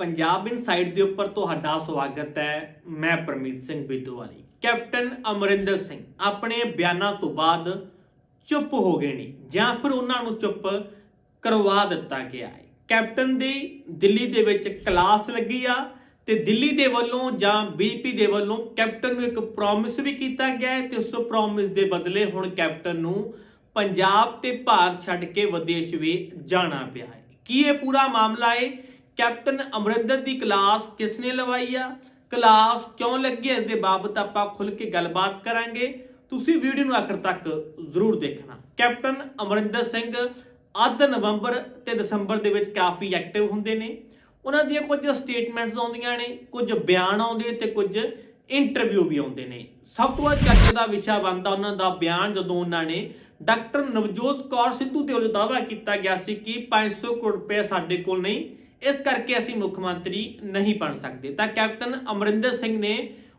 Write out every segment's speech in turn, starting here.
Punjab inside ਦੇ ਉੱਪਰ ਤੁਹਾਡਾ ਸਵਾਗਤ ਹੈ, ਮੈਂ ਪਰਮੀਤ ਸਿੰਘ ਬੇਦੋਵਾਲੀ। ਕੈਪਟਨ ਅਮਰਿੰਦਰ ਸਿੰਘ, ਆਪਣੇ ਬਿਆਨਾਂ ਤੋਂ ਬਾਅਦ ਚੁੱਪ ਹੋ ਗਏ ਨੇ, ਜਾਂ ਫਿਰ ਉਹਨਾਂ ਨੂੰ ਚੁੱਪ ਕਰਵਾ ਦਿੱਤਾ ਗਿਆ ਹੈ। ਕੈਪਟਨ ਦੀ ਦਿੱਲੀ ਦੇ ਵਿੱਚ ਕਲਾਸ ਲੱਗੀ ਆ ਤੇ ਦਿੱਲੀ ਦੇ ਵੱਲੋਂ ਜਾਂ ਬੀਪੀ ਦੇ ਵੱਲੋਂ ਕੈਪਟਨ ਨੂੰ ਇੱਕ ਪ੍ਰੋਮਿਸ ਵੀ ਕੀਤਾ ਗਿਆ ਹੈ ਤੇ ਉਸ ਪ੍ਰੋਮਿਸ ਦੇ ਬਦਲੇ ਹੁਣ ਕੈਪਟਨ ਨੂੰ ਪੰਜਾਬ ਤੇ ਭਾਰਤ ਛੱਡ ਕੇ ਵਿਦੇਸ਼ ਵੀ ਜਾਣਾ ਪਿਆ ਹੈ। ਕੀ ਇਹ ਪੂਰਾ ਮਾਮਲਾ ਹੈ? ਕੈਪਟਨ ਅਮਰਿੰਦਰ ਦੀ ਕਲਾਸ ਕਿਸ ਨੇ ਲਵਾਈ ਆ? ਕਲਾਸ ਕਿਉਂ ਲੱਗੀ ਇਸ ਦੇ ਬਾਬਤ ਆਪਾਂ ਖੁੱਲ ਕੇ ਗੱਲਬਾਤ ਕਰਾਂਗੇ। ਤੁਸੀਂ ਵੀਡੀਓ ਨੂੰ ਆਖਰ ਤੱਕ ਜ਼ਰੂਰ ਦੇਖਣਾ। ਕੈਪਟਨ ਅਮਰਿੰਦਰ ਸਿੰਘ ਅੱਧ ਨਵੰਬਰ ਤੇ ਦਸੰਬਰ ਦੇ ਵਿੱਚ ਕਾਫੀ ਐਕਟਿਵ ਹੁੰਦੇ ਨੇ। ਉਹਨਾਂ ਦੀਆਂ ਕੁਝ ਸਟੇਟਮੈਂਟਸ ਆਉਂਦੀਆਂ ਨੇ, ਕੁਝ ਬਿਆਨ ਆਉਂਦੇ ਤੇ ਕੁਝ ਇੰਟਰਵਿਊ ਵੀ ਆਉਂਦੇ ਨੇ। ਸਭ ਤੋਂ ਵੱਧ ਚਰਚਾ ਦਾ ਵਿਸ਼ਾ ਬਣਦਾ ਉਹਨਾਂ ਦਾ ਬਿਆਨ ਜਦੋਂ ਉਹਨਾਂ ਨੇ ਡਾਕਟਰ ਨਵਜੋਤ ਕੌਰ ਸਿੱਧੂ ਤੇ ਵੱਲੋਂ ਦਾਅਵਾ ਕੀਤਾ ਗਿਆ ਸੀ ਕਿ 500 ਕਰੋੜ ਰੁਪਏ ਸਾਡੇ ਕੋਲ ਨਹੀਂ ਇਸ ਕਰਕੇ ਅਸੀਂ ਮੁੱਖ ਮੰਤਰੀ ਨਹੀਂ ਬਣ ਸਕਦੇ ਤਾਂ ਕੈਪਟਨ ਅਮਰਿੰਦਰ ਸਿੰਘ ਨੇ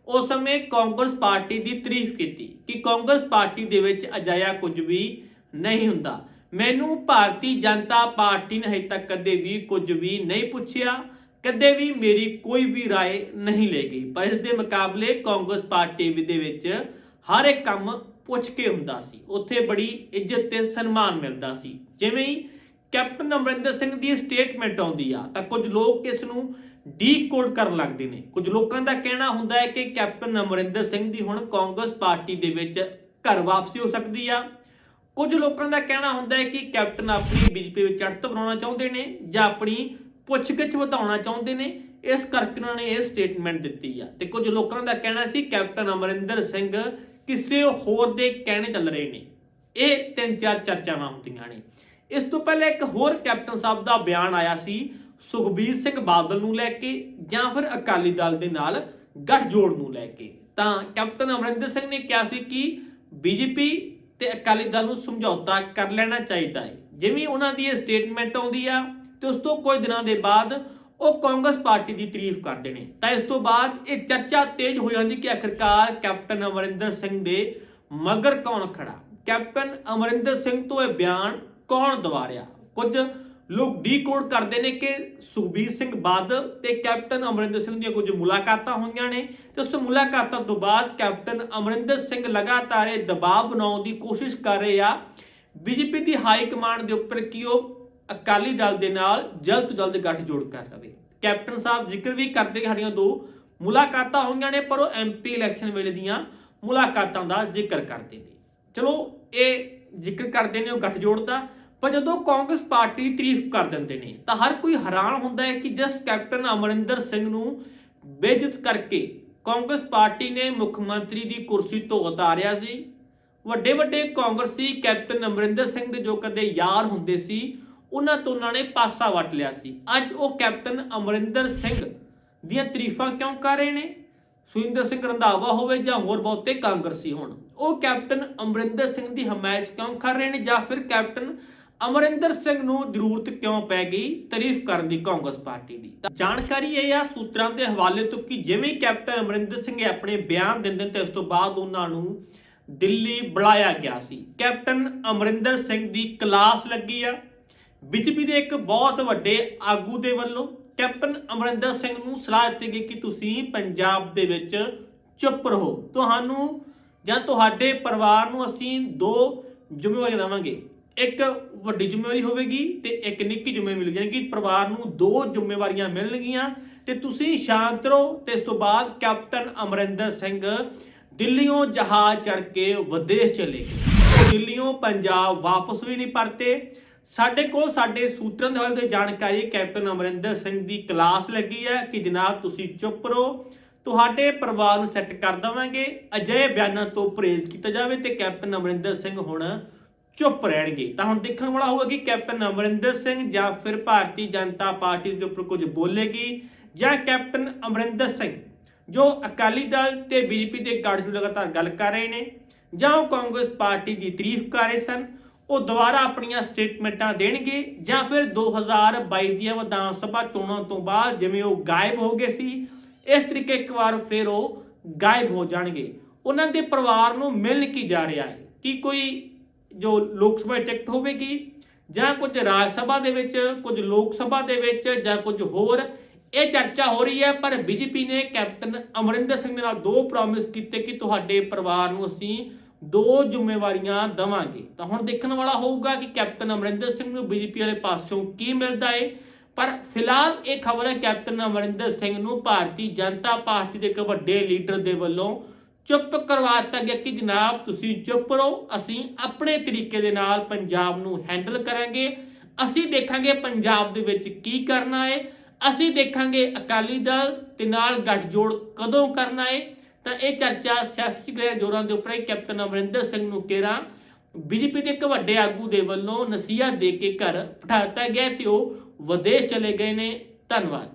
ਉਸ ਸਮੇਂ ਕਾਂਗਰਸ ਪਾਰਟੀ ਦੀ ਤਾਰੀਫ ਕੀਤੀ ਕਿ ਕਾਂਗਰਸ ਪਾਰਟੀ ਦੇ ਵਿੱਚ ਅਜਾਇਆ ਕੁਝ ਵੀ ਨਹੀਂ ਹੁੰਦਾ ਮੈਨੂੰ ਭਾਰਤੀ ਜਨਤਾ ਪਾਰਟੀ ਨੇ ਹਜੇ ਤੱਕ ਕਦੇ ਵੀ ਕੁਝ ਵੀ ਨਹੀਂ ਪੁੱਛਿਆ ਕਦੇ ਵੀ ਮੇਰੀ ਕੋਈ ਵੀ رائے ਨਹੀਂ ਲਈ ਗਈ ਪਰ ਇਸ ਦੇ ਮੁਕਾਬਲੇ ਕਾਂਗਰਸ ਪਾਰਟੀ ਵੀ ਦੇ ਵਿੱਚ ਹਰ ਇੱਕ ਕੰਮ ਪੁੱਛ ਕੇ ਹੁੰਦਾ ਸੀ ਉੱਥੇ ਬੜੀ ਇੱਜ਼ਤ ਤੇ ਸਨਮਾਨ ਮਿਲਦਾ ਸੀ ਜਿਵੇਂ ਹੀ ਕੈਪਟਨ ਅਮਰਿੰਦਰ ਸਿੰਘ ਦੀ ਸਟੇਟਮੈਂਟ ਆਉਂਦੀ ਆ, ਤਾਂ ਕੁਝ ਲੋਕ ਇਸ ਨੂੰ ਡੀਕੋਡ ਕਰਨ ਲੱਗਦੇ ਨੇ। ਕੁਝ ਲੋਕਾਂ ਦਾ ਕਹਿਣਾ ਹੁੰਦਾ ਹੈ ਕਿ ਕੈਪਟਨ ਅਮਰਿੰਦਰ ਸਿੰਘ ਦੀ ਹੁਣ ਕਾਂਗਰਸ ਪਾਰਟੀ ਦੇ ਵਿੱਚ ਘਰ ਵਾਪਸੀ ਹੋ ਸਕਦੀ ਆ। ਕੁਝ ਲੋਕਾਂ ਦਾ ਕਹਿਣਾ ਹੁੰਦਾ ਹੈ ਕਿ ਕੈਪਟਨ ਆਪਣੀ ਬੀਜੇਪੀ ਵਿੱਚ ਚੜ੍ਹਤ ਬਣਾਉਣਾ ਚਾਹੁੰਦੇ ਨੇ ਜਾਂ ਆਪਣੀ ਪੁੱਛਗਿੱਛ ਵਧਾਉਣਾ ਚਾਹੁੰਦੇ ਨੇ। ਇਸ ਕਰਕੇ ਉਹਨਾਂ ਨੇ ਇਹ ਸਟੇਟਮੈਂਟ ਦਿੱਤੀ ਆ। ਤੇ ਕੁਝ ਲੋਕਾਂ ਦਾ ਕਹਿਣਾ ਸੀ, ਕੈਪਟਨ ਅਮਰਿੰਦਰ ਸਿੰਘ ਕਿਸੇ ਹੋਰ ਦੇ ਕਹਿਣੇ ਚੱਲ ਰਹੇ ਨੇ। ਇਹ ਤਿੰਨ ਚਾਰ ਚਰਚਾਵਾਂ ਹੁੰਦੀਆਂ ਨੇ। ਇਸ ਤੋਂ ਪਹਿਲਾਂ ਇੱਕ ਹੋਰ ਕੈਪਟਨ ਸਾਹਿਬ ਦਾ ਬਿਆਨ ਆਇਆ ਸੀ, ਸੁਖਬੀਰ ਸਿੰਘ ਬਾਦਲ ਨੂੰ ਲੈ ਕੇ ਜਾਂ ਫਿਰ ਅਕਾਲੀ ਦਲ ਦੇ ਨਾਲ ਗੱਠਜੋੜ ਨੂੰ ਲੈ ਕੇ। ਤਾਂ ਕੈਪਟਨ ਅਮਰਿੰਦਰ ਸਿੰਘ ਨੇ ਕਿਹਾ ਸੀ ਕਿ ਬੀਜੇਪੀ ਤੇ ਅਕਾਲੀ ਦਲ ਨੂੰ ਸਮਝੌਤਾ ਕਰ ਲੈਣਾ ਚਾਹੀਦਾ ਹੈ। ਜਿਵੇਂ ਉਹਨਾਂ ਦੀ ਇਹ ਸਟੇਟਮੈਂਟ ਆਉਂਦੀ ਆ ਤੇ ਉਸ ਤੋਂ ਕੁਝ ਦਿਨਾਂ ਦੇ ਬਾਅਦ ਉਹ ਕਾਂਗਰਸ ਪਾਰਟੀ ਦੀ ਤਾਰੀਫ ਕਰਦੇ ਨੇ। ਤਾਂ ਇਸ ਤੋਂ ਬਾਅਦ ਇਹ ਚਰਚਾ ਤੇਜ਼ ਹੋ ਜਾਂਦੀ ਕਿ ਆਖਿਰਕਾਰ ਕੈਪਟਨ ਅਮਰਿੰਦਰ ਸਿੰਘ ਦੇ ਮਗਰ ਕੌਣ ਖੜਾ। ਕੈਪਟਨ ਅਮਰਿੰਦਰ ਸਿੰਘ ਤੋਂ ਇਹ ਬਿਆਨ ਕੌਣ ਦਵਾ ਰਿਹਾ? ਕੁਝ ਲੋਕ ਡੀਕੋਡ ਕਰਦੇ ਨੇ ਕਿ ਸੁਖਬੀਰ ਸਿੰਘ ਬਾਦਲ ਤੇ ਕੈਪਟਨ ਅਮਰਿੰਦਰ ਸਿੰਘ ਦੀਆਂ ਕੁਝ ਮੁਲਾਕਾਤਾਂ ਹੋਈਆਂ ਨੇ ਤੇ ਉਸ ਮੁਲਾਕਾਤਾਂ ਤੋਂ ਬਾਅਦ ਕੈਪਟਨ ਅਮਰਿੰਦਰ ਸਿੰਘ ਲਗਾਤਾਰ ਇਹ ਦਬਾਅ ਬਣਾਉਣ ਦੀ ਕੋਸ਼ਿਸ਼ ਕਰ ਰਹੇ ਆ। ਬੀਜੇਪੀ ਦੀ ਹਾਈ ਕਮਾਂਡ ਦੇ ਉੱਪਰ ਕਿ ਉਹ ਅਕਾਲੀ ਦਲ ਦੇ ਨਾਲ ਜਲਦ ਤੋਂ ਜਲਦ ਗੱਠਜੋੜ ਕਰ ਲਵੇ। ਕੈਪਟਨ ਸਾਹਿਬ ਜ਼ਿਕਰ ਵੀ ਕਰਦੇ ਸਾਡੀਆਂ ਦੋ ਮੁਲਾਕਾਤਾਂ ਹੋਈਆਂ ਨੇ, ਪਰ ਉਹ ਐਮਪੀ ਇਲੈਕਸ਼ਨ ਵੇਲੇ ਦੀਆਂ ਮੁਲਾਕਾਤਾਂ ਦਾ ਜ਼ਿਕਰ ਕਰਦੇ ਨੇ। ਚਲੋ, ਇਹ ਜ਼ਿਕਰ ਕਰਦੇ ਨੇ ਉਹ ਗੱਠਜੋੜ ਦਾ। ਪਰ ਜਦੋਂ ਕਾਂਗਰਸ ਪਾਰਟੀ ਤਾਰੀਫ ਕਰ ਦਿੰਦੇ ਨੇ, ਤਾਂ ਹਰ ਕੋਈ ਹੈਰਾਨ ਹੁੰਦਾ ਹੈ ਕਿ ਜਿਸ ਕੈਪਟਨ ਅਮਰਿੰਦਰ ਸਿੰਘ ਨੂੰ ਬੇਇੱਜ਼ਤ ਕਰਕੇ ਕਾਂਗਰਸ ਪਾਰਟੀ ਨੇ ਮੁੱਖ ਮੰਤਰੀ ਦੀ ਕੁਰਸੀ ਤੋਂ ਉਤਾਰਿਆ ਸੀ। ਵੱਡੇ ਵੱਡੇ ਕਾਂਗਰਸੀ ਕੈਪਟਨ ਅਮਰਿੰਦਰ ਸਿੰਘ ਜੋ ਕਦੇ ਯਾਰ ਹੁੰਦੇ ਸੀ, ਉਹਨਾਂ ਤੋਂ ਉਹਨਾਂ ਨੇ ਪਾਸਾ ਵਟ ਲਿਆ ਸੀ। ਅੱਜ ਉਹ ਕੈਪਟਨ ਅਮਰਿੰਦਰ ਸਿੰਘ ਦੀਆਂ ਤਾਰੀਫਾਂ ਕਿਉਂ ਕਰ ਰਹੇ ਨੇ? ਸੁਰਿੰਦਰ ਸਿੰਘ ਰੰਧਾਵਾ ਹੋਵੇ ਜਾਂ ਹੋਰ ਬਹੁਤੇ ਕਾਂਗਰਸੀ ਹੋਣ, ਉਹ ਕੈਪਟਨ ਅਮਰਿੰਦਰ ਸਿੰਘ ਦੀ ਹਮਾਇਤ ਕਿਉਂ ਕਰ ਰਹੇ ਨੇ ਜਾਂ ਫਿਰ ਕੈਪਟਨ ਅਮਰਿੰਦਰ ਸਿੰਘ ਨੂੰ ਜ਼ਰੂਰਤ ਕਿਉਂ ਪੈ ਗਈ? ਤਾਰੀਫ ਕਰਨ ਦੀ ਕਾਂਗਰਸ ਪਾਰਟੀ ਦੀ। ਤਾਂ ਜਾਣਕਾਰੀ ਇਹ ਆ, ਸੂਤਰਾਂ ਦੇ ਹਵਾਲੇ ਤੋਂ ਕਿ ਜਿਵੇਂ ਕੈਪਟਨ ਅਮਰਿੰਦਰ ਸਿੰਘ ਆਪਣੇ ਬਿਆਨ ਦਿੰਦੇ ਨੇ ਤੇ ਉਸ ਤੋਂ ਬਾਅਦ ਉਹਨਾਂ ਨੂੰ ਦਿੱਲੀ ਬੁਲਾਇਆ ਗਿਆ ਸੀ। ਕੈਪਟਨ ਅਮਰਿੰਦਰ ਸਿੰਘ ਦੀ ਕਲਾਸ ਲੱਗੀ ਆ। ਬੀਜੇਪੀ ਦੇ ਇੱਕ ਬਹੁਤ ਵੱਡੇ ਆਗੂ ਦੇ ਵੱਲੋਂ ਕੈਪਟਨ ਅਮਰਿੰਦਰ ਸਿੰਘ ਨੂੰ ਸਲਾਹ ਦਿੱਤੀ ਗਈ ਕਿ ਤੁਸੀਂ ਪੰਜਾਬ ਦੇ ਵਿੱਚ ਚੁੱਪ ਰਹੋ। ਤੁਹਾਨੂੰ ਜਾਂ ਤੁਹਾਡੇ ਪਰਿਵਾਰ ਨੂੰ ਅਸੀਂ ਦੋ ਜ਼ਿੰਮੇਵਾਰੀਆਂ ਦੇਵਾਂਗੇ। ਇੱਕ ਵੱਡੀ ਜ਼ਿੰਮੇਵਾਰੀ ਹੋਵੇਗੀ ਤੇ ਇੱਕ ਨਿੱਕੀ ਜ਼ਿੰਮੇਵਾਰੀ ਮਿਲੇਗੀ। ਯਾਨੀ ਕਿ ਪਰਿਵਾਰ ਨੂੰ ਦੋ ਜ਼ਿੰਮੇਵਾਰੀਆਂ ਮਿਲਣਗੀਆਂ। ਤੇ ਤੁਸੀਂ ਸ਼ਾਂਤ ਰਹੋ। ਤੇ ਇਸ ਤੋਂ ਬਾਅਦ ਕੈਪਟਨ ਅਮਰਿੰਦਰ ਸਿੰਘ ਦਿੱਲੀੋਂ ਜਹਾਜ਼ ਚੜ ਕੇ ਵਿਦੇਸ਼ ਚਲੇ ਗਏ। ਦਿੱਲੀੋਂ ਪੰਜਾਬ ਵਾਪਸ ਵੀ ਨਹੀਂ ਪਰਤੇ। ਸਾਡੇ ਕੋਲ ਸਾਡੇ ਸੂਤਰਾਂ ਦੇ ਹਵਾਲੇ ਤੋਂ ਜਾਣਕਾਰੀ ਕੈਪਟਨ ਅਮਰਿੰਦਰ ਸਿੰਘ ਦੀ ਕਲਾਸ ਲੱਗੀ ਹੈ ਕਿ ਜਨਾਬ ਤੁਸੀਂ ਚੁੱਪ ਰਹੋ। ਤੁਹਾਡੇ ਪਰਿਵਾਰ ਨੂੰ ਸੈੱਟ ਕਰ ਦਵਾਂਗੇ। ਅਜਿਹੇ ਬਿਆਨਾਂ ਤੋਂ ਪਰਹੇਜ਼ ਕੀਤਾ ਜਾਵੇ ਤੇ ਕੈਪਟਨ ਅਮਰਿੰਦਰ ਸਿੰਘ ਹੁਣ ਚੁੱਪ ਰਹਿਣਗੇ। ਤਾਂ ਹੁਣ ਦੇਖਣ ਵਾਲਾ ਹੋਊਗਾ ਕਿ ਕੈਪਟਨ ਅਮਰਿੰਦਰ ਸਿੰਘ ਜਾਂ ਫਿਰ ਭਾਰਤੀ ਜਨਤਾ ਪਾਰਟੀ ਦੇ ਉੱਪਰ ਕੁਝ ਬੋਲੇਗੀ ਜਾਂ ਕੈਪਟਨ ਅਮਰਿੰਦਰ ਸਿੰਘ, ਜੋ ਅਕਾਲੀ ਦਲ ਤੇ ਬੀਜੇਪੀ ਦੇ ਗੱਠ ਲਗਾਤਾਰ ਗੱਲ ਕਰ ਰਹੇ ਨੇ, ਜਾਂ ਉਹ ਕਾਂਗਰਸ ਪਾਰਟੀ ਦੀ ਤਾਰੀਫ ਕਰ ਰਹੇ ਸਨ, ਉਹ ਦੁਬਾਰਾ ਆਪਣੀਆਂ ਸਟੇਟਮੈਂਟਾਂ ਦੇਣਗੇ ਜਾਂ ਫਿਰ 2022 ਦੀਆਂ ਵਿਧਾਨ ਸਭਾ ਚੋਣਾਂ ਤੋਂ ਬਾਅਦ ਜਿਵੇਂ ਉਹ ਗਾਇਬ ਹੋ ਗਏ ਸੀ, ਇਸ ਤਰੀਕੇ ਇੱਕ ਵਾਰ ਫਿਰ ਉਹ ਗਾਇਬ ਹੋ ਜਾਣਗੇ। ਉਹਨਾਂ ਦੇ ਪਰਿਵਾਰ ਨੂੰ ਮਿਲਣ ਕੀ ਜਾ ਰਿਹਾ ਹੈ? ਕਿ ਕੋਈ ਜੋ ਲੋਕ ਸਭਾ ਟਿਕਟ ਹੋਵੇਗੀ, ਜਾਂ ਕੁਝ ਰਾਜ ਸਭਾ ਦੇ ਵਿੱਚ, ਕੁਝ ਲੋਕ ਸਭਾ ਦੇ ਵਿੱਚ, ਜਾਂ ਕੁਝ ਹੋਰ, ਇਹ ਚਰਚਾ ਹੋ ਰਹੀ ਹੈ, ਪਰ ਬੀਜੇਪੀ ਨੇ ਕੈਪਟਨ ਅਮਰਿੰਦਰ ਸਿੰਘ ਦੇ ਨਾਲ ਦੋ ਪ੍ਰੋਮਿਸ ਕੀਤੇ ਕਿ ਤੁਹਾਡੇ ਪਰਿਵਾਰ ਨੂੰ ਅਸੀਂ ਦੋ ਜ਼ਿੰਮੇਵਾਰੀਆਂ ਦਵਾਂਗੇ। ਤਾਂ ਹੁਣ ਦੇਖਣ ਵਾਲਾ ਹੋਊਗਾ ਕਿ ਕੈਪਟਨ ਅਮਰਿੰਦਰ ਸਿੰਘ ਨੂੰ ਬੀਜੇਪੀ ਵਾਲੇ ਪਾਸਿਓਂ ਕੀ ਮਿਲਦਾ ਏ। ਪਰ ਫਿਲਹਾਲ ਇਹ ਖਬਰ ਹੈ ਕੈਪਟਨ ਅਮਰਿੰਦਰ ਸਿੰਘ ਨੂੰ ਭਾਰਤੀ ਜਨਤਾ ਪਾਰਟੀ ਦੇ ਇੱਕ ਵੱਡੇ ਲੀਡਰ ਦੇ ਵੱਲੋਂ ਚੁੱਪ ਕਰਵਾ ਦਿੱਤਾ ਗਿਆ ਕਿ ਜਨਾਬ ਤੁਸੀਂ ਚੁੱਪ ਰਹੋ, ਅਸੀਂ ਆਪਣੇ ਤਰੀਕੇ ਦੇ ਨਾਲ ਪੰਜਾਬ ਨੂੰ ਹੈਂਡਲ ਕਰਾਂਗੇ, ਅਸੀਂ ਦੇਖਾਂਗੇ ਪੰਜਾਬ ਦੇ ਵਿੱਚ ਕੀ ਕਰਨਾ ਹੈ, ਅਸੀਂ ਦੇਖਾਂਗੇ ਅਕਾਲੀ ਦਲ ਤੇ ਨਾਲ ਗੱਠਜੋੜ ਕਦੋਂ ਕਰਨਾ ਹੈ। ਤਾਂ ਇਹ ਚਰਚਾ ਸਿਆਸੀ ਗੈਰ ਜੋਰਾਂ ਦੇ ਉੱਪਰ ਕੈਪਟਨ ਅਮਰਿੰਦਰ ਸਿੰਘ ਨੂੰ ਕੇਰਾ ਬੀਜੇਪੀ ਦੇ ਇੱਕ ਵੱਡੇ ਆਗੂ ਦੇ ਵੱਲੋਂ ਨਸੀਹਤ ਦੇ ਕੇ ਘਰ ਬਿਠਾ ਦਿੱਤਾ ਗਿਆ ਤੇ ਉਹ ਵਿਦੇਸ਼ ਚਲੇ ਗਏ ਨੇ। ਧੰਨਵਾਦ।